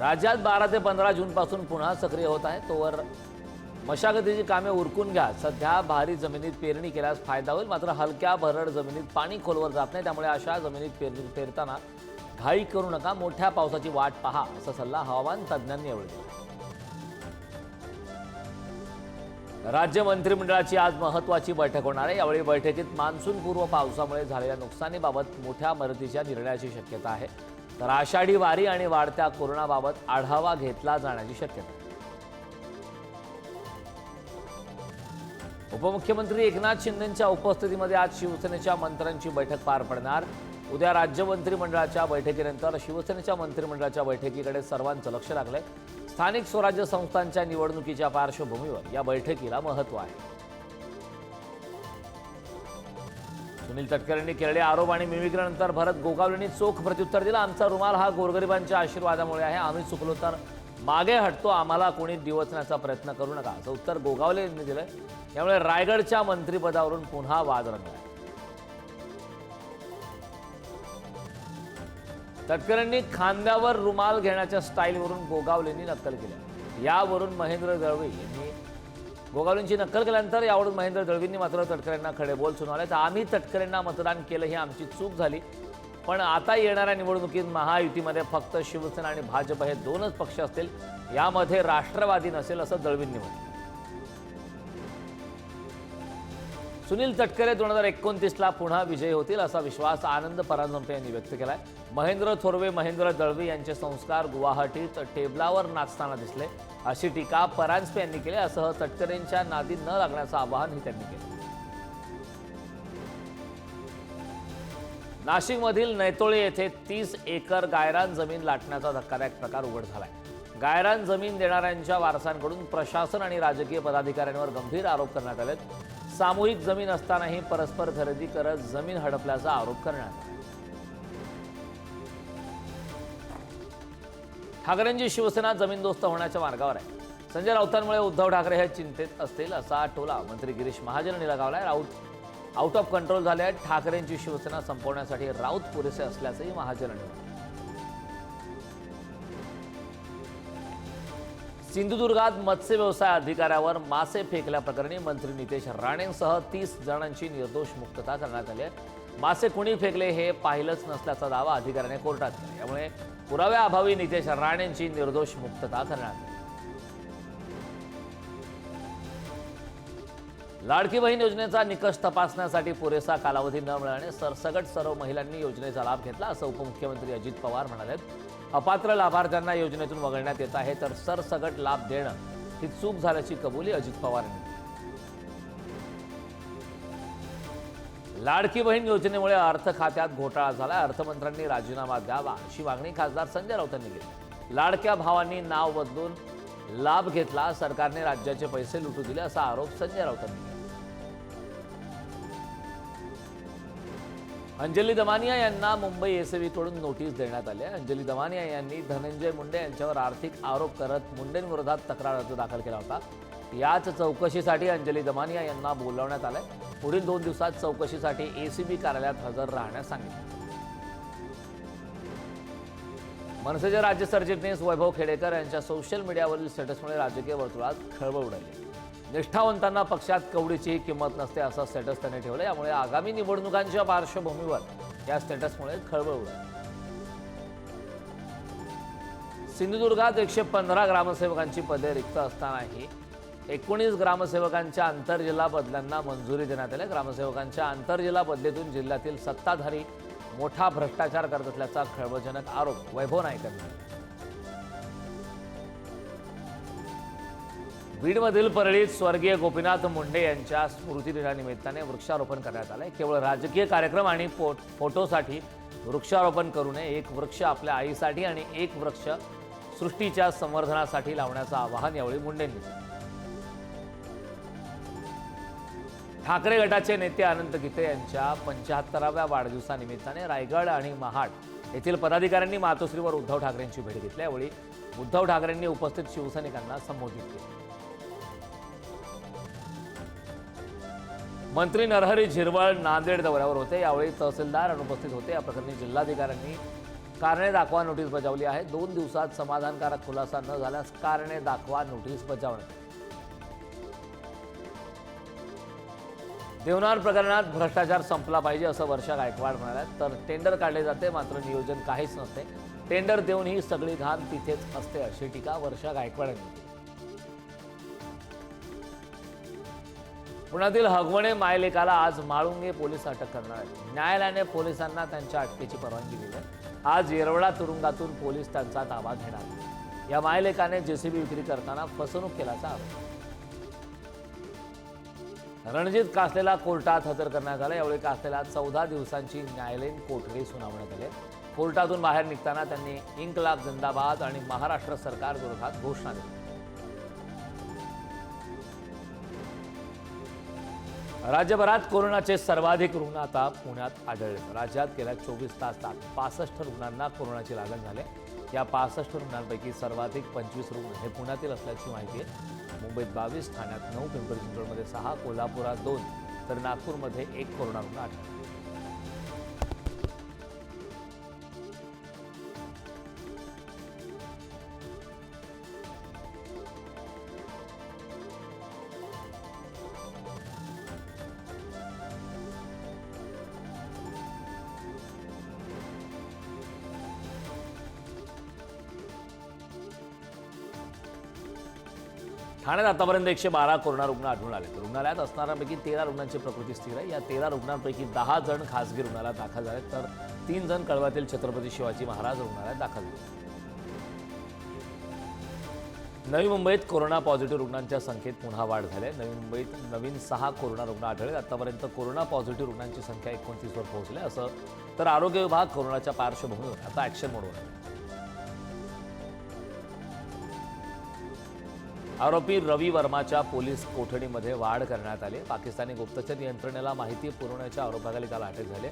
राज्यात बारा ते पंधरा जूनपासून पुन्हा सक्रिय होत आहे. तोवर मशागतीची कामे उरकून घ्या. सध्या भारी जमिनीत पेरणी केल्यास फायदा होईल. मात्र हलक्या भरड जमिनीत पाणी खोलवर जात नाही. त्यामुळे अशा जमिनीत पेरणी पेरताना घाई करू नका. मोठ्या पावसाची वाट पहा असा सल्ला हवामान तज्ज्ञांनी यावेळी दिला. राज्य मंत्रिमंडळाची आज महत्वाची बैठक होणार आहे. यावेळी बैठकीत मान्सूनपूर्व पावसामुळे झालेल्या नुकसानीबाबत मोठ्या मदतीच्या निर्णयाची शक्यता आहे. तर आषाढी वारी आणि वाढत्या कोरोनाबाबत आढावा घेतला जाण्याची शक्यता. उपमुख्यमंत्री एकनाथ शिंदेंच्या उपस्थितीमध्ये आज शिवसेनेच्या मंत्र्यांची बैठक पार पडणार. उद्या राज्य मंत्रिमंडळाच्या बैठकीनंतर शिवसेनेच्या मंत्रिमंडळाच्या बैठकीकडे सर्वांचं लक्ष लागलंय. स्थानिक स्वराज्य संस्थांच्या निवडणुकीच्या पार्श्वभूमीवर या बैठकीला महत्त्व आहे. सुनील तटकरेंनी केलेले आरोप आणि मिमिक्रीनंतर भरत गोगावलेंनी चोख प्रत्युत्तर दिलं. आमचा रुमाल हा गोरगरिबांच्या आशीर्वादामुळे आहे. आम्ही चुकलो तर मागे हटतो. आम्हाला कोणी दिवसण्याचा प्रयत्न करू नका. असं उत्तर गोगावले यांनी दिलं यामुळे रायगडच्या मंत्रिपदावरून पुन्हा वाद रंगला तटकरेंनी खांद्यावर रुमाल घेण्याच्या स्टाईलवरून गोगावलेंनी नक्कल केली. यावरून महेंद्र दळवी यांनी गोगावलेंची नक्कल केल्यानंतर यावरून महेंद्र दळवींनी मात्र तटकरेंना खडे बोल सुनावले. तर आम्ही तटकरेंना मतदान केलं ही आमची चूक झाली. पण आता येणाऱ्या निवडणुकीत महायुतीमध्ये फक्त शिवसेना आणि भाजप हे दोनच पक्ष असतील. यामध्ये राष्ट्रवादी नसेल असं दळवींनी म्हटलं. सुनील तटकरे दोन हजार एकोणतीसला पुन्हा विजयी होतील असा विश्वास आनंद परांजपे यांनी व्यक्त केलाय. महेंद्र थोरवे महेंद्र दळवी यांचे संस्कार गुवाहाटीत टेबलावर नाचताना दिसले. अशी टीका परांजपे यांनी केली असं तटकरेंच्या नादी न लागण्याचं आवाहनही त्यांनी केलं. नाशिकमधील नैतोळे येथे तीस एकर गायरान जमीन लाटण्याचा धक्कादायक प्रकार उघड झालाय. गायरान जमीन देणाऱ्यांच्या वारसांकडून प्रशासन आणि राजकीय पदाधिकाऱ्यांवर गंभीर आरोप करण्यात आलेत. सामूहिक जमीन असतानाही परस्पर खरेदी करत जमीन हडपल्याचा आरोप करण्यात आला. ठाकरेंची शिवसेना जमीनदोस्त होण्याच्या मार्गावर आहे. संजय राऊतांमुळे उद्धव ठाकरे हे चिंतेत असतील असा टोला मंत्री गिरीश महाजन यांनी लगावलाय. राऊत आउट ऑफ कंट्रोल झाले आहेत. ठाकरेंची शिवसेना संपवण्यासाठी राऊत पुरेसे असल्याचंही महाजन यांनी सिंधुदुर्गात मत्स्य व्यवसाय अधिकाऱ्यावर मासे फेकल्याप्रकरणी मंत्री नितेश राणेंसह तीस जणांची निर्दोष मुक्तता करण्यात आली आहे. मासे कुणी फेकले हे पाहिलंच नसल्याचा दावा अधिकाऱ्याने कोर्टात केला यामुळे पुराव्याअभावी नितेश राणेंची निर्दोष मुक्तता करण्यात आली लाडकी बहीण योजनेचा निकष तपासण्यासाठी पुरेसा कालावधी न मिळाल्याने सरसगट सर्व महिलांनी योजनेचा लाभ घेतला असं उपमुख्यमंत्री अजित पवार म्हणाले अपात्र लाभार्थ्यांना योजनेतून वगळण्यात येत आहे तर सरसगट लाभ देणं ही चूक झाल्याची कबुली अजित पवार यांनी लाडकी बहीण योजनेमुळे अर्थ खात्यात घोटाळा झाला अर्थमंत्र्यांनी राजीनामा द्यावा अशी मागणी खासदार संजय राऊत यांनी केली. लाडक्या भावांनी नाव बदलून लाभ घेतला सरकारने राज्याचे पैसे लुटू दिले असा आरोप संजय राऊत यांनी केला. अंजली दमानिया यांना मुंबई एसएबीकडून नोटीस देण्यात आली आहे. अंजली दमानिया यांनी धनंजय मुंडे यांच्यावर आर्थिक आरोप करत मुंडेंविरोधात तक्रार अर्ज दाखल केला होता. याच चौकशीसाठी अंजली दमानिया यांना बोलावण्यात आलंय. पुढील दोन दिवसात चौकशीसाठी एसीबी कार्यालयात हजर राहण्यास सांगितलं. मनसेचे राज्य सरचिटणीस वैभव खेडेकर यांच्या सोशल मीडियावरील स्टेटसमुळे राजकीय वर्तुळात खळबळ उडाली. निष्ठावंतांना पक्षात कवडीचीही किंमत नसते असा स्टेटस त्यांनी ठेवलं यामुळे आगामी निवडणुकांच्या पार्श्वभूमीवर या स्टेटसमुळे खळबळ उडाली. सिंधुदुर्गात एकशे पंधरा ग्रामसेवकांची पदे रिक्त असतानाही एकोणीस ग्रामसेवकांच्या आंतरजिल्हा बदल्यांना मंजुरी देण्यात आली. ग्रामसेवकांच्या आंतरजिल्हा बदलीतून जिल्ह्यातील सत्ताधारी मोठा भ्रष्टाचार करत असल्याचा खळबळजनक आरोप वैभव नाईक यांनी बीडमधील परळीत स्वर्गीय गोपीनाथ मुंडे यांच्या स्मृतिदिनानिमित्ताने वृक्षारोपण करण्यात आलंय. केवळ राजकीय कार्यक्रम आणि पो- फोटोसाठी वृक्षारोपण करू नये एक वृक्ष आपल्या आईसाठी आणि एक वृक्ष सृष्टीच्या संवर्धनासाठी लावण्याचं आवाहन यावेळी मुंडेंनी ठाकरे गटाचे नेते अनंत गीते यांच्या पंच्याहत्तराव्या वाढदिवसानिमित्ताने रायगड आणि महाड येथील पदाधिकाऱ्यांनी मातोश्रीवर उद्धव ठाकरेंची भेट घेतली. यावेळी उद्धव ठाकरेंनी उपस्थित शिवसैनिकांना संबोधित केले. मंत्री नरहरी झिरवळ नांदेड दौऱ्यावर होते. यावेळी तहसीलदार अनुपस्थित होते. या प्रकरणी जिल्हाधिकाऱ्यांनी कारणे दाखवा नोटीस बजावली आहे. दोन दिवसात समाधानकारक खुलासा न झाल्यास कारणे दाखवा नोटीस बजावणे. देवनार प्रकरणात भ्रष्टाचार संपला पाहिजे असं वर्षा गायकवाड म्हणाल्या. तर टेंडर काढले जाते मात्र नियोजन काहीच नसते. टेंडर देऊन ही सगळी घाण तिथेच असते अशी टीका वर्षा गायकवाड यांनी पुण्यातील हगवणे मायलेकाला आज माळुंगे पोलीस अटक करणार आहेत. न्यायालयाने पोलिसांना त्यांच्या अटकेची परवानगी दिली आहे. आज येरवडा तुरुंगातून पोलीस त्यांचा ताबा घेणार या मायलेकाने जेसीबी विक्री करताना फसवणूक केल्याचा आरोप. रणजित कासलेला कोर्टात हजर करण्यात आलं. यावेळी कासलेला चौदा दिवसांची न्यायालयीन कोठडी सुनावण्यात आली कोर्टातून बाहेर निघताना त्यांनी इंकलाब जिंदाबाद आणि महाराष्ट्र सरकार विरोधात घोषणा दिली. राज्यभरात कोरोनाचे सर्वाधिक रुग्ण आता पुण्यात आढळले. राज्यात गेल्या चोवीस तासात पासष्ट रुग्णांना कोरोनाची लागण झाली या पासष्ट रुग्णांपैकी सर्वाधिक पंचवीस रुग्ण हे पुण्यातील असल्याची माहिती आहे. मुंबईत बावीस ठाण्यात नऊ पिंपरी चिंचवडमध्ये सहा कोल्हापुरात दोन तर नागपूरमध्ये एक कोरोना रुग्ण आढळला. ठाण्यात आतापर्यंत एकशे बारा कोरोना रुग्ण आढळून आले रुग्णालयात असणाऱ्यापैकी तेरा रुग्णांची प्रकृती स्थिर आहे. या तेरा रुग्णांपैकी दहा जण खासगी रुग्णालयात दाखल झाले तर तीन जण कळव्यातील छत्रपती शिवाजी महाराज रुग्णालयात दाखल झाले नवी मुंबईत कोरोना पॉझिटिव्ह रुग्णांच्या संख्येत पुन्हा वाढ झाली आहे. नवी मुंबईत नवीन सहा कोरोना रुग्ण आढळले. आतापर्यंत कोरोना पॉझिटिव्ह रुग्णांची संख्या एकोणतीसवर पोहोचली असं तर आरोग्य विभाग कोरोनाच्या पार्श्वभूमीवर आता ॲक्शन मोडवर आहे. आरोपी रवी वर्माच्या पोलीस कोठडीमध्ये वाढ करण्यात आली. पाकिस्तानी गुप्तचर यंत्रणेला माहिती पुरवण्याच्या आरोपाखाली त्याला अटक झाली.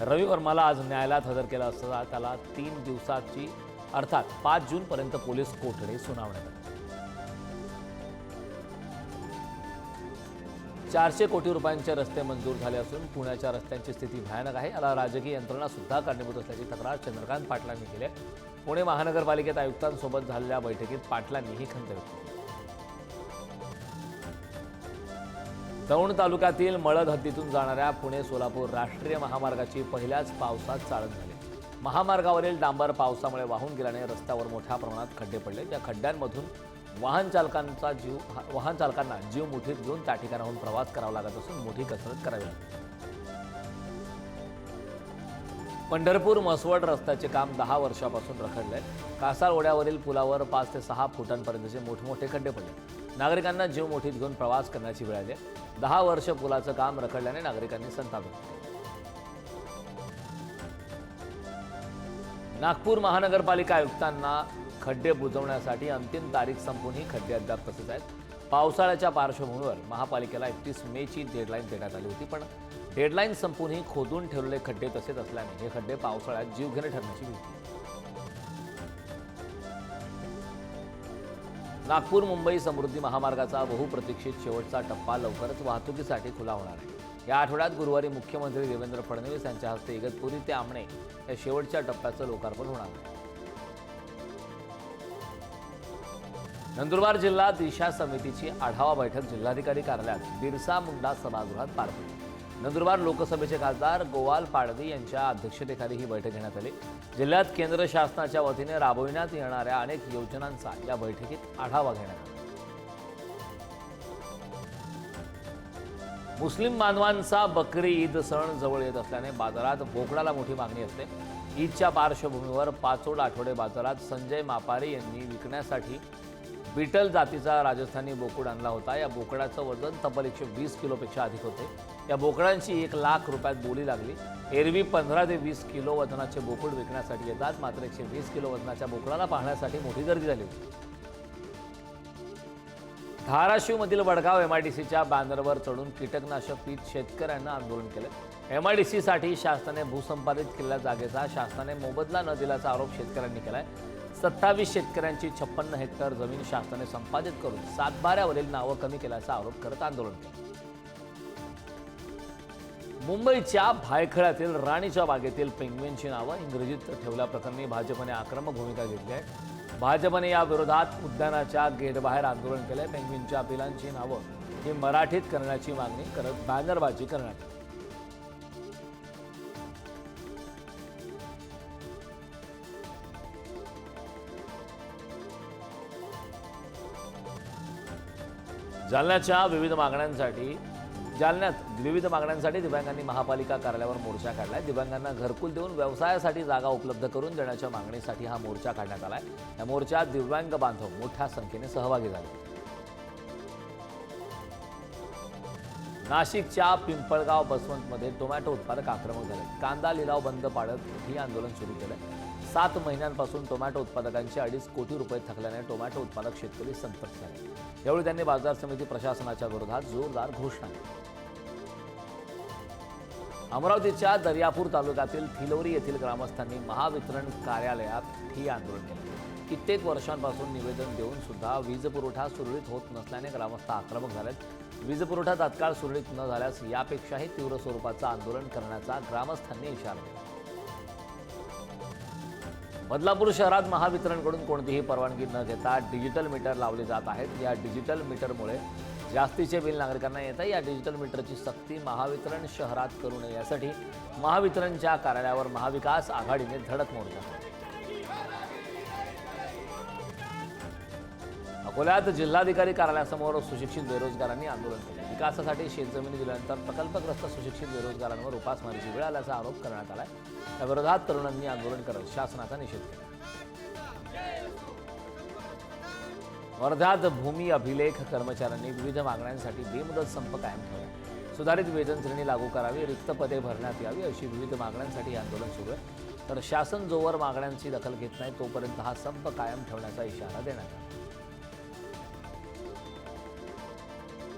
रवी वर्माला आज न्यायालयात हजर केला असता त्याला तीन दिवसाची अर्थात पाच जूनपर्यंत पोलीस कोठडी सुनावण्यात आली. चारशे कोटी रुपयांचे रस्ते मंजूर झाले असून पुण्याच्या रस्त्यांची स्थिती भयानक आहे. याला राजकीय यंत्रणा सुद्धा कारणीभूत असल्याची तक्रार चंद्रकांत पाटलांनी केली आहे. पुणे महानगरपालिकेत आयुक्तांसोबत झालेल्या बैठकीत पाटलांनी ही खंत व्यक्त केली. दौंड तालुक्यातील मळद हद्दीतून जाणाऱ्या पुणे सोलापूर राष्ट्रीय महामार्गाची पहिल्याच पावसात चाळण झाली. महामार्गावरील डांबर पावसामुळे वाहून गेल्याने रस्त्यावर मोठ्या प्रमाणात खड्डे पडले. त्या खड्ड्यांमधून वाहन चालकांचा जीव वाहन चालकांना जीव मुठीत घेऊन त्या ठिकाणाहून प्रवास करावा लागत असून मोठी कसरत करावी लागते. पंढरपूर मसवड रस्त्याचे काम दहा वर्षापासून रखडले कासार ओढ्यावरील पुलावर पाच ते सहा फुटांपर्यंतचे मोठमोठे खड्डे पडले. नागरिकांना जीव मोठीत घेऊन प्रवास करण्याची वेळ आली आहे. दहा वर्ष पुलाचं काम रखडल्याने नागरिकांनी संताप व्यक्त नागपूर महानगरपालिका आयुक्तांना खड्डे बुजवण्यासाठी अंतिम तारीख संपूनही खड्डे अद्याप तसेच आहेत. पावसाळ्याच्या पार्श्वभूमीवर महापालिकेला एकतीस मेची डेडलाईन देण्यात आली होती पण डेडलाईन संपूनही खोदून ठेवलेले खड्डे तसेच असल्याने हे खड्डे पावसाळ्यात जीवघेणे ठरण्याची भीती नागपूर मुंबई समृद्धी महामार्गाचा बहुप्रतीक्षित शेवटचा टप्पा लवकरच वाहतुकीसाठी खुला होणार आहे. या आठवड्यात गुरुवारी मुख्यमंत्री देवेंद्र फडणवीस यांच्या हस्ते इगतपुरी ते आमणे या शेवटच्या टप्प्याचं लोकार्पण होणार आहे. नंदुरबार जिल्हा दिशा समितीची आढावा बैठक जिल्हाधिकारी कार्यालयात. बिरसा मुंडा सभागृहात पार पडली. नंदुरबार लोकसभेचे खासदार गोवाल पाडवी यांच्या अध्यक्षतेखाली ही बैठक घेण्यात आली. जिल्ह्यात केंद्र शासनाच्या वतीने राबविण्यात येणाऱ्या अनेक योजनांचा या बैठकीत आढावा घेण्यात आला. मुस्लिम बांधवांचा बकरी ईद सण जवळ येत असल्याने बाजारात बोकडाला मोठी मागणी असते. ईदच्या पार्श्वभूमीवर पाचोड आठवडे बाजारात संजय मापारी यांनी विकण्यासाठी बिटल जातीचा राजस्थानी बोकड आणला होता. या बोकडाचं वजन तब्बल एकशे वीस किलोपेक्षा अधिक होते. या बोकडांची एक लाख रुपयात बोली लागली. एरवी पंधरा ते वीस किलो वजनाचे बोकड विकण्यासाठी येतात. मात्र एकशे वीस किलो वजनाच्या बोकडाला पाहण्यासाठी मोठी गर्दी झाली होती. धाराशिवमधील वडगाव एमआयडीसीच्या बॅनरवर चढून कीटकनाशक पीत शेतकऱ्यांना आंदोलन केलं. एमआयडीसीसाठी शासनाने भूसंपादित केलेल्या जागेचा शासनाने मोबदला न दिल्याचा आरोप शेतकऱ्यांनी केलाय. सत्तावीस शेतकऱ्यांची छप्पन्न हेक्टर जमीन शासनाने संपादित करून सातबाऱ्यावरील नावं कमी केल्याचा आरोप करत आंदोलन केलं. मुंबईच्या भायखळ्यातील राणीच्या बागेतील पेंग्विनची नावं इंग्रजीत ठेवल्याप्रकरणी भाजपने आक्रमक भूमिका घेतली आहे. भाजपने या विरोधात उद्यानाच्या गेटबाहेर आंदोलन केलंय. पेंग्विनच्या पिलांची नावं ही मराठीत करण्याची मागणी करत बॅनरबाजी करण्यात आली. जालन्याच्या विविध मागण्यांसाठी जालन्यात विविध मागण्यांसाठी दिव्यांगांनी महापालिका कार्यालयावर मोर्चा काढलाय. दिव्यांगांना घरकुल देऊन व्यवसायासाठी जागा उपलब्ध करून देण्याच्या मागणीसाठी हा मोर्चा काढण्यात आलाय. या मोर्चात दिव्यांग बांधव मोठ्या संख्येने सहभागी झाले. नाशिकच्या पिंपळगाव बसवंतमध्ये टोमॅटो उत्पादक आक्रमक झाले. कांदा लिलाव बंद पाडत ही आंदोलन सुरू केलं सात महिन्यांपासून टोमॅटो उत्पादकांचे अडीच कोटी रुपये थकल्याने टोमॅटो उत्पादक शेतकरी संतप्त झाले. यावेळी त्यांनी बाजार समिती प्रशासनाच्या विरोधात जोरदार घोषणा केली अमरावतीच्या दर्यापूर तालुक्यातील थिलोरी येथील ग्रामस्थांनी महावितरण कार्यालयात ही आंदोलन केलं. कित्येक वर्षांपासून निवेदन देऊन सुद्धा वीज पुरवठा सुरळीत होत नसल्याने ग्रामस्थ आक्रमक झालेत. वीज पुरवठा तात्काळ सुरळीत न झाल्यास यापेक्षाही तीव्र स्वरूपाचं आंदोलन करण्याचा ग्रामस्थांनी इशारा दिला. बदलापूर शहरात महावितरणकडून कोणतीही परवानगी न घेता डिजिटल मीटर लावले जात आहेत. या डिजिटल मीटरमुळे जास्तीचे बिल नागरिकांना येत आहे या डिजिटल मीटरची सक्ती महावितरण शहरात करू नये. यासाठी महावितरणच्या कार्यालयावर महाविकास आघाडीने धडक मोर्चा अकोल्यात जिल्हाधिकारी कार्यालयासमोर सुशिक्षित बेरोजगारांनी आंदोलन केले. विकासासाठी शेतजमिनी दिल्यानंतर प्रकल्पग्रस्त सुशिक्षित बेरोजगारांवर उपासमारीची वेळ आल्याचा आरोप करण्यात आलाय. आहे विरोधात तरुणांनी आंदोलन करत शासनाचा निषेध केला. वर्ध्यात भूमी अभिलेख कर्मचाऱ्यांनी विविध मागण्यांसाठी बेमुदत संप कायम ठेवला. सुधारित वेतन श्रेणी लागू करावी रिक्त पदे भरण्यात यावी अशी विविध मागण्यांसाठी हे आंदोलन सुरू आहे. तर शासन जोवर मागण्यांची दखल घेत नाही तोपर्यंत हा संप कायम ठेवण्याचा इशारा देण्यात आला.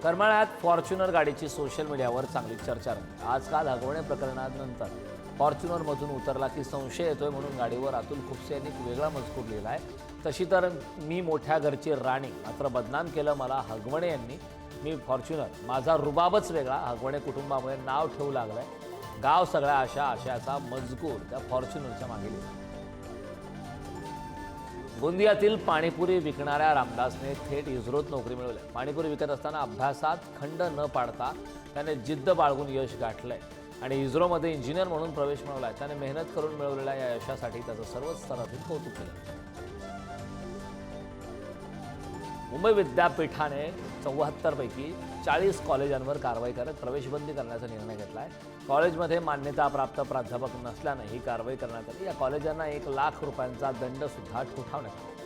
करमाळ्यात फॉर्च्युनर गाडीची सोशल मीडियावर चांगली चर्चा रंगली. आजकाल हगवणे प्रकरणानंतर फॉर्च्युनरमधून उतरला की संशय येतोय म्हणून गाडीवर अतुल खुपसे यांनी एक वेगळा मजकूर लिहिला आहे तशी तर मी मोठ्या घरची राणी मात्र बदनाम केलं मला हगवणे यांनी. मी फॉर्च्युनर माझा रुबाबच वेगळा. हगवणे कुटुंबामुळे नाव ठेवू लागलं आहे गाव सगळ्या अशा आशयाचा मजकूर त्या फॉर्च्युनरच्या मागे लिहिला गोंदियातील पाणीपुरी विकणाऱ्या रामदासने थेट इस्रोत नोकरी मिळवली. पाणीपुरी विकत असताना अभ्यासात खंड न पाडता त्याने जिद्द बाळगून यश गाठलंय. आणि इस्रोमध्ये इंजिनियर म्हणून प्रवेश मिळवला त्याने मेहनत करून मिळवलेल्या या यशासाठी त्याचं सर्वच स्तरातील कौतुक केलं. मुंबई विद्यापीठाने चौऱ्याहत्तरपैकी चाळीस कॉलेजांवर कारवाई करत प्रवेशबंदी करण्याचा निर्णय घेतला आहे कॉलेजमध्ये मान्यताप्राप्त प्राध्यापक नसल्यानं ही कारवाई करण्यात आली. या कॉलेजांना एक लाख रुपयांचा दंड सुद्धा ठोठावण्यात आला.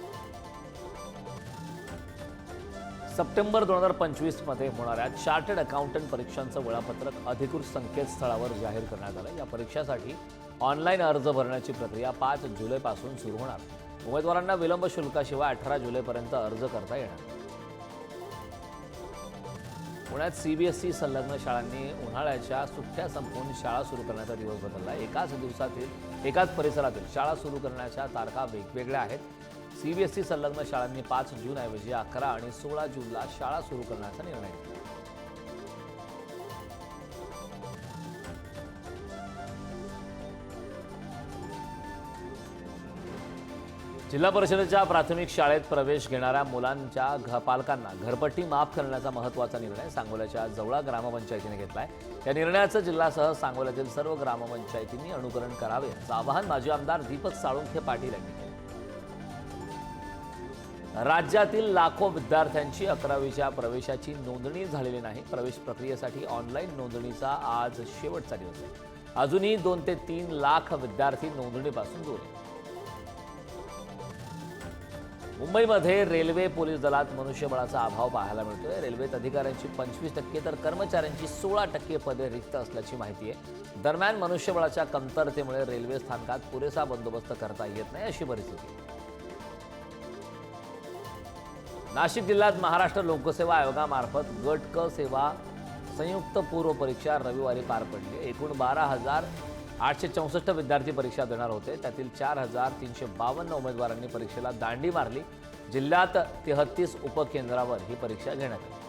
सप्टेंबर दोन हजार पंचवीसमध्ये होणाऱ्या चार्टर्ड अकाउंटंट परीक्षांचं वेळापत्रक अधिकृत संकेतस्थळावर जाहीर करण्यात आलं. या परीक्षासाठी ऑनलाईन अर्ज भरण्याची प्रक्रिया पाच जुलैपासून सुरू होणार. उमेदवारांना विलंब शुल्काशिवाय अठरा जुलैपर्यंत अर्ज करता येणार. पुण्यात सीबीएसई संलग्न शाळांनी उन्हाळ्याच्या सुट्ट्या संपवून शाळा सुरू करण्याचा दिवस बदलला. एकाच दिवसातील एकाच परिसरातील शाळा सुरू करण्याच्या तारखा वेगवेगळ्या आहेत. सीबीएसई संलग्न शाळांनी पाच जूनऐवजी अकरा आणि सोळा जूनला शाळा सुरू करण्याचा निर्णय घेतला. जिल्हा परिषदेच्या प्राथमिक शाळेत प्रवेश घेणाऱ्या मुलांच्या घ पालकांना घरपट्टी माफ करण्याचा महत्त्वाचा निर्णय सांगोल्याच्या जवळा ग्रामपंचायतीने घेतलाय. या निर्णयाचं जिल्हासह सांगोल्यातील सर्व ग्रामपंचायतींनी अनुकरण करावे असं आवाहन माजी आमदार दीपक साळुंखे पाटील यांनी केलं. राज्यातील लाखो विद्यार्थ्यांची अकरावीच्या प्रवेशाची नोंदणी झालेली नाही. प्रवेश प्रक्रियेसाठी ऑनलाईन नोंदणीचा आज शेवटचा दिवस आहे. अजूनही दोन ते तीन लाख विद्यार्थी नोंदणीपासून दूर आहेत. मुंबईमध्ये रेल्वे पोलीस दलात मनुष्यबळाचा अभाव पाहायला मिळतोय. रेल्वेत अधिकाऱ्यांची पंचवीस टक्के तर कर्मचाऱ्यांची सोळा टक्के पदे रिक्त असल्याची माहिती आहे. दरम्यान मनुष्यबळाच्या कमतरतेमुळे रेल्वे स्थानकात पुरेसा बंदोबस्त करता येत नाही अशी परिस्थिती. नाशिक जिल्ह्यात महाराष्ट्र लोकसेवा आयोगामार्फत गट क सेवा संयुक्त पूर्व परीक्षा रविवारी पार पडली. एकूण बारा हजार आठशे चौसष्ट विद्यार्थी परीक्षा देणार होते. त्यातील चार हजार तीनशे बावन्न उमेदवारांनी परीक्षेला दांडी मारली. जिल्ह्यात तेहत्तीस उपकेंद्रावर ही परीक्षा घेण्यात आली.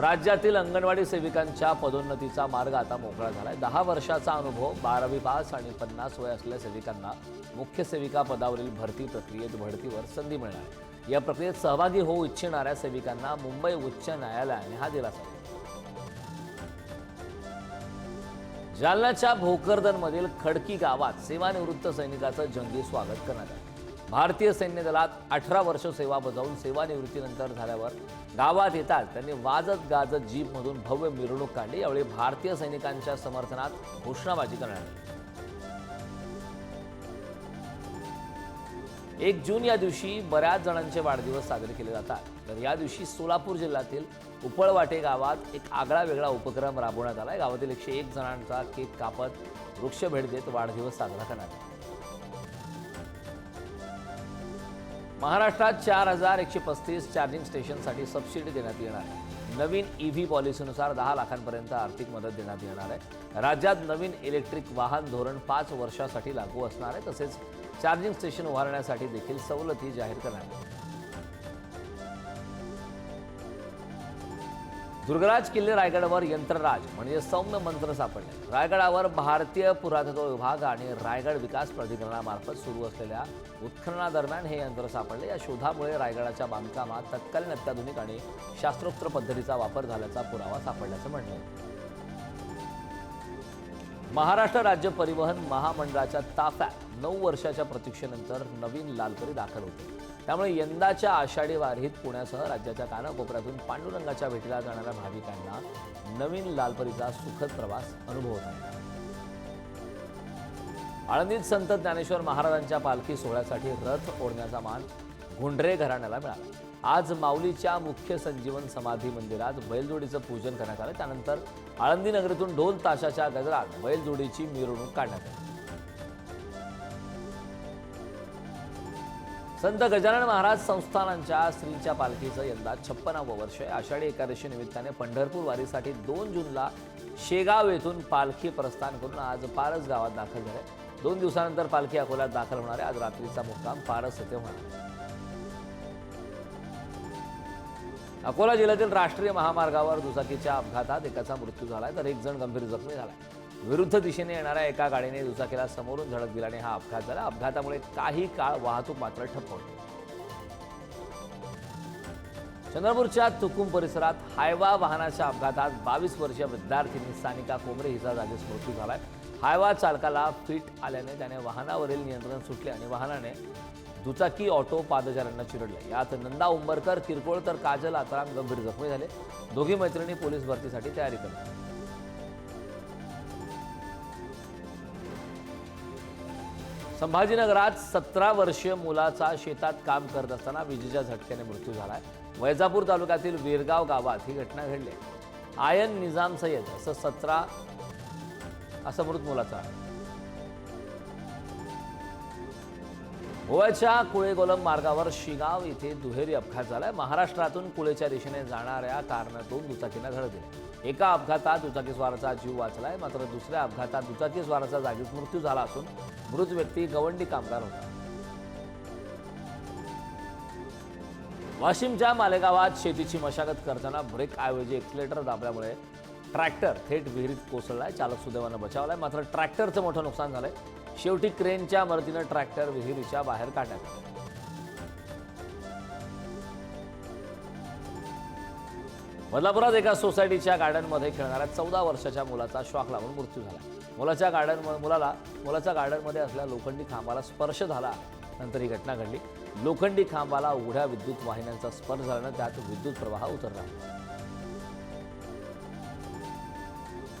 राज्यातील अंगणवाडी सेविकांच्या पदोन्नतीचा मार्ग आता मोकळा झालाय. दहा वर्षाचा अनुभव बारावी पास आणि पन्नास वय असलेल्या सेविकांना मुख्य सेविका पदावरील भरती प्रक्रियेत भरतीवर संधी मिळणार. या प्रक्रियेत सहभागी होऊ इच्छिणाऱ्या सेविकांना मुंबई उच्च न्यायालयाने हा दिलासा जालन्याच्या भोकरदनमधील खडकी गावात सेवानिवृत्त सैनिकाचं जंगी स्वागत करण्यात आलं. भारतीय सैन्य दलात अठरा वर्ष सेवा बजावून सेवानिवृत्तीनंतर झाल्यावर गावात येतात त्यांनी वाजत गाजत जीपमधून भव्य मिरवणूक काढली. यावेळी भारतीय सैनिकांच्या समर्थनात घोषणाबाजी करण्यात आली. एक जून या दिवशी बऱ्याच जणांचे वाढदिवस साजरे केले जातात. तर या दिवशी सोलापूर जिल्ह्यातील उपळवाटे गावात एक आगळा वेगळा उपक्रम राबवण्यात आला गावातील एकशे एक जणांचा केक कापत वृक्ष भेट देत वाढदिवस साजरा करण्यात आला. महाराष्ट्रात चार हजार एकशे पस्तीस चार्जिंग स्टेशनसाठी सबसिडी देण्यात येणार आहे. नवीन ईव्ही पॉलिसीनुसार दहा लाखांपर्यंत आर्थिक मदत देण्यात येणार आहे. राज्यात नवीन इलेक्ट्रिक वाहन धोरण पाच वर्षासाठी लागू असणार आहे. तसेच चार्जिंग स्टेशन उभारण्यासाठी देखील सवलती जाहीर करण्यात दुर्गराज किल्ले रायगडावर यंत्रराज म्हणजे सौम्य मंत्र सापडले. रायगडावर भारतीय पुरातत्व विभाग आणि रायगड विकास प्राधिकरणामार्फत सुरू असलेल्या उत्खननादरम्यान हे यंत्र सापडले. या शोधामुळे रायगडाच्या बांधकामात तत्कालीन अत्याधुनिक आणि शास्त्रोक्त पद्धतीचा वापर झाल्याचा पुरावा सापडल्याचं म्हणणं महाराष्ट्र राज्य परिवहन महामंडळाच्या ताफ्यात नऊ वर्षाच्या प्रतीक्षेनंतर नवीन लालपरी दाखल होते. त्यामुळे यंदाच्या आषाढी वारीत पुण्यासह राज्याच्या कानाकोपऱ्यातून पांडुरंगाच्या भेटीला जाणाऱ्या भाविकांना नवीन लालपरीचा सुखद प्रवास अनुभवता येणार आळंदीत संत ज्ञानेश्वर महाराजांच्या पालखी सोहळ्यासाठी रथ ओढण्याचा मान गुंडरे घराण्याला मिळाला. आज माऊलीच्या मुख्य संजीवन समाधी मंदिरात बैलजोडीचं पूजन करण्यात आलं. त्यानंतर आळंदी नगरीतून ढोल ताशाच्या गजरात बैलजोडीची मिरवणूक काढण्यात आली. संत गजानन महाराज संस्थानांच्या श्रींच्या पालखीचं यंदा छप्पनावं वर्ष आहे. आषाढी एकादशी निमित्ताने पंढरपूर वारीसाठी दोन जूनला शेगाव येथून पालखी प्रस्थान करून आज पारस गावात दाखल झाले. दोन दिवसानंतर पालखी अकोल्यात दाखल होणार आहे. आज रात्रीचा मुक्काम पारस येथे होणार अकोला जिल्ह्यातील राष्ट्रीय महामार्गावर दुचाकीच्या अपघातात एकाचा मृत्यू झालाय तर एक जण गंभीर जखमी झालाय. विरुद्ध दिशेने येणाऱ्या एका गाडीने दुचाकीला समोरून धडक दिल्याने हा अपघात झाला. अपघातामुळे काही काळ वाहतूक मात्र ठप्प होती. चंद्रपूरच्या तुकुम परिसरात हायवा वाहनाच्या अपघातात बावीस वर्षीय विद्यार्थिनी सानिका कोंबरे हिचा जागीच मृत्यू झालाय. हायवा चालकाला फिट आल्याने त्याने वाहनावरील नियंत्रण सुटले आणि वाहनाने दुचाकी ऑटो पादचाऱ्यांना चिरडले. यात नंदा उंबरकर किरकोळ तर काजल आताराम गंभीर जखमी झाले. दोघी मैत्रिणी पोलीस भरतीसाठी तयारी करतात संभाजीनगरात सतरा वर्षीय मुलाचा शेतात काम करत असताना विजेच्या झटक्याने मृत्यू झालाय. वैजापूर तालुक्यातील वीरगाव गावात ही घटना घडली. आयन निजाम सय्यद असं सतरा असं मृत मुलाचा आहे. गोव्याच्या कुळेगोलम मार्गावर शिगाव इथे दुहेरी अपघात झालाय. महाराष्ट्रातून कुळेच्या दिशेने जाणाऱ्या कारनं दोन दुचाकींना धडक दिली. एका अपघातात दुचाकीस्वाराचा जीव वाचलाय. मात्र दुसऱ्या अपघातात दुचाकीस्वाराचा जागीच मृत्यू झाला असून मृत व्यक्ती गवंडी कामगार होता. वाशिमच्या मालेगावात शेतीची मशागत करताना ब्रेक ऐवजी एक्सिलेटर दाबल्यामुळे ट्रॅक्टर थेट विहिरीत कोसळलाय. चालक सुदैवानं बचावलाय. मात्र ट्रॅक्टरचं मोठं नुकसान झालंय. शेवटी क्रेनच्या मदतीनं ट्रॅक्टर विहिरीच्या बाहेर काढण्यात आलं. बदलापुरात एका सोसायटीच्या गार्डनमध्ये खेळणाऱ्या चौदा वर्षाच्या मुलाचा श्वास लागून मृत्यू झाला. मुलाच्या गार्डन मुलाला मुलाच्या गार्डनमध्ये असलेल्या लोखंडी खांबाला स्पर्श झाला. नंतर ही घटना घडली. लोखंडी खांबाला उघड्या विद्युत वाहिन्यांचा स्पर्श झाल्यानं त्यात विद्युत प्रवाह उतरला.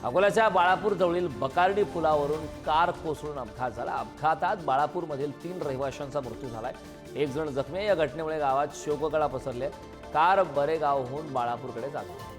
अकोल्याच्या बाळापूर जवळील बकार्डी पुलावरून कार कोसळून अपघात झाला. अपघातात बाळापूरमधील तीन रहिवाशांचा मृत्यू झालाय. एक जण जखमी आहे. या घटनेमुळे गावात शोककळा पसरले कार बरेगावहून बाळापूरकडे चालली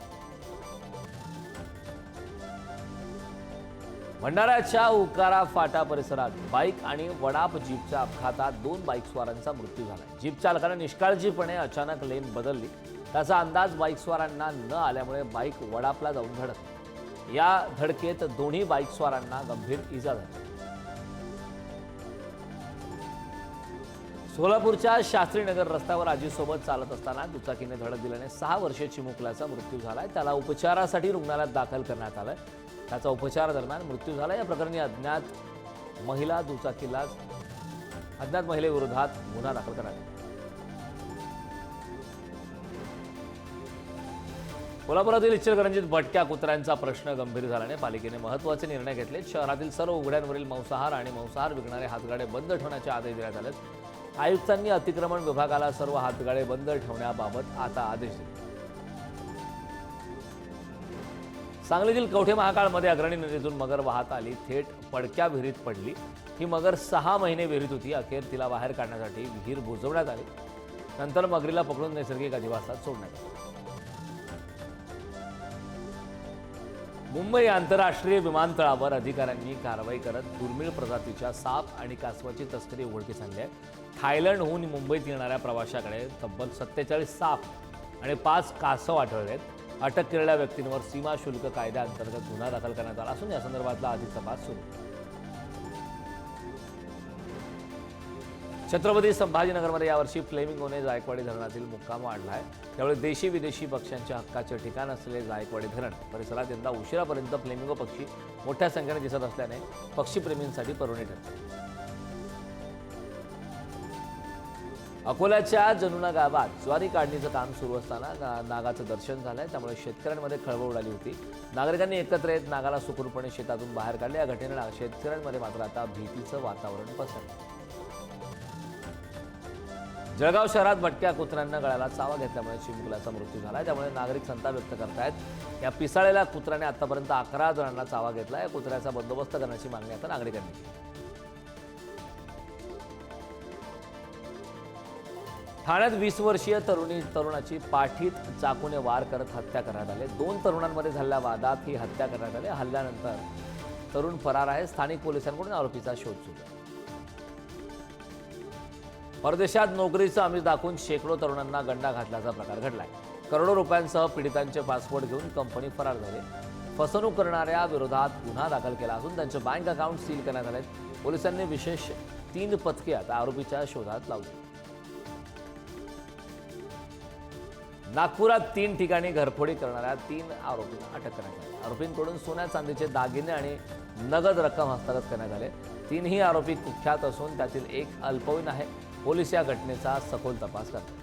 भंडाऱ्याच्या उकारा फाटा परिसरात बाईक आणि वडाप जीपच्या अपघातात दोन बाईक स्वारांचा मृत्यू झाला. जीप चालकाने निष्काळजीपणे अचानक लेन बदलली. त्याचा अंदाज बाईक स्वारांना न आल्यामुळे बाईक वडापला जाऊन धडकली. या धडकेत दोन्ही बाईक स्वारांना गंभीर इजा झाली. सोलापूरच्या शास्त्रीनगर रस्त्यावर आजीसोबत चालत असताना दुचाकीने धडक दिल्याने सहा वर्षीय चिमुकल्याचा मृत्यू झालाय. त्याला उपचारासाठी रुग्णालयात दाखल करण्यात आलंय. त्याचा उपचार दरम्यान मृत्यू झाला या प्रकरणी अज्ञात महिला दुचाकीला अज्ञात महिलेविरोधात गुन्हा दाखल करण्यात आला. कोल्हापुरातील इचलकरंजीत भटक्या कुत्र्यांचा प्रश्न गंभीर झाल्याने पालिकेने महत्त्वाचे निर्णय घेतले. शहरातील सर्व उघड्यांवरील मांसाहार आणि मांसाहार विकणारे हातगाडे बंद ठेवण्याचे आदेश देण्यात आले आयुक्तांनी अतिक्रमण विभागाला सर्व हातगाडे बंद ठेवण्याबाबत आता आदेश दिले. सांगलीतील कवठे महाकाळमध्ये अग्रणी नदीतून मगर वाहत आली थेट पडक्या विहिरीत पडली. ही मगर सहा महिने विहिरीत होती अखेर तिला बाहेर काढण्यासाठी विहीर बुजवण्यात आली. नंतर मगरीला पकडून नैसर्गिक अधिवासात सोडण्यात आलं. मुंबई आंतरराष्ट्रीय विमानतळावर अधिकाऱ्यांनी कारवाई करत दुर्मिळ प्रजातीच्या साप आणि कासवाची तस्करी उघडकीस आणली आहे. थायलंडहून मुंबईत येणाऱ्या प्रवाशाकडे तब्बल सत्तेचाळीस साप आणि पाच कासव आढळले आहेत. अटक केलेल्या व्यक्तींवर सीमा शुल्क कायद्याअंतर्गत गुन्हा दाखल करण्यात आला असून या संदर्भातला अधिक तपास सुरू छत्रपती संभाजीनगरमध्ये यावर्षी फ्लेमिंगोने जायकवाडी धरणातील मुक्काम वाढला आहे त्यामुळे देशी विदेशी पक्ष्यांच्या हक्काचे ठिकाण असलेले जायकवाडी धरण परिसरात यंदा उशिरापर्यंत फ्लेमिंगो पक्षी मोठ्या संख्येने दिसत असल्याने पक्षीप्रेमींसाठी पर्वणी ठरते अकोल्याच्या जनुना गावात ज्वारी काढणीचं काम सुरू असताना नागाचं दर्शन झालंय. त्यामुळे शेतकऱ्यांमध्ये खळबळ उडाली होती. नागरिकांनी एकत्र येत नागाला सुखरूपणे शेतातून बाहेर काढले. या घटनेला शेतकऱ्यांमध्ये मात्र आता भीतीचं वातावरण पसरलं जळगाव शहरात भटक्या कुत्र्यांना गळ्याला चावा घेतल्यामुळे चिमुकल्याचा मृत्यू झाला. आहे त्यामुळे नागरिक संताप व्यक्त करतायत. या पिसाळलेल्या कुत्र्याने आतापर्यंत अकरा जणांना चावा घेतला या कुत्र्याचा बंदोबस्त करण्याची मागणी आता नागरिकांनी केली. ठाण्यात वीस वर्षीय तरुणी तरुणाची पाठीत चाकूने वार करत हत्या करण्यात आली. दोन तरुणांमध्ये झालेल्या वादात ही हत्या करण्यात आली. हल्ल्यानंतर तरुण फरार आहे. स्थानिक पोलिसांकडून आरोपीचा शोध सुरू आहे. परदेशात नोकरीचं आम्ही दाखवून शेकडो तरुणांना गंडा घातल्याचा प्रकार घडलाय. करोडो रुपयांसह पीडितांचे पासपोर्ट घेऊन कंपनी फरार झाली. फसवणूक करणाऱ्या विरोधात गुन्हा दाखल केला असून त्यांचे बँक अकाउंट सील करण्यात आले. पोलिसांनी विशेष तीन पथके आता आरोपीच्या शोधात लावली. नागपुरात तीन ठिकाणी घरफोडी करणाऱ्या तीन आरोपींना अटक करण्यात आली. आरोपींकडून सोन्या चांदीचे दागिने आणि नगद रक्कम हस्तगत करण्यात आले. तीनही आरोपी कुख्यात असून त्यातील एक अल्पवयीन आहे. पोलीस या घटनेचा सखोल तपास करतात.